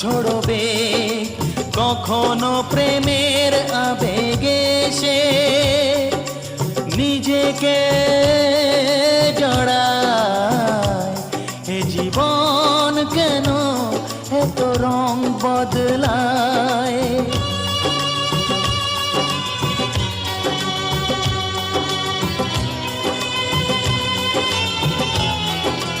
ঝরবে কখনো প্রেমের আবেগে সে নিজেকে জড়ায়। এ জীবন কেন এত রং বদলায়?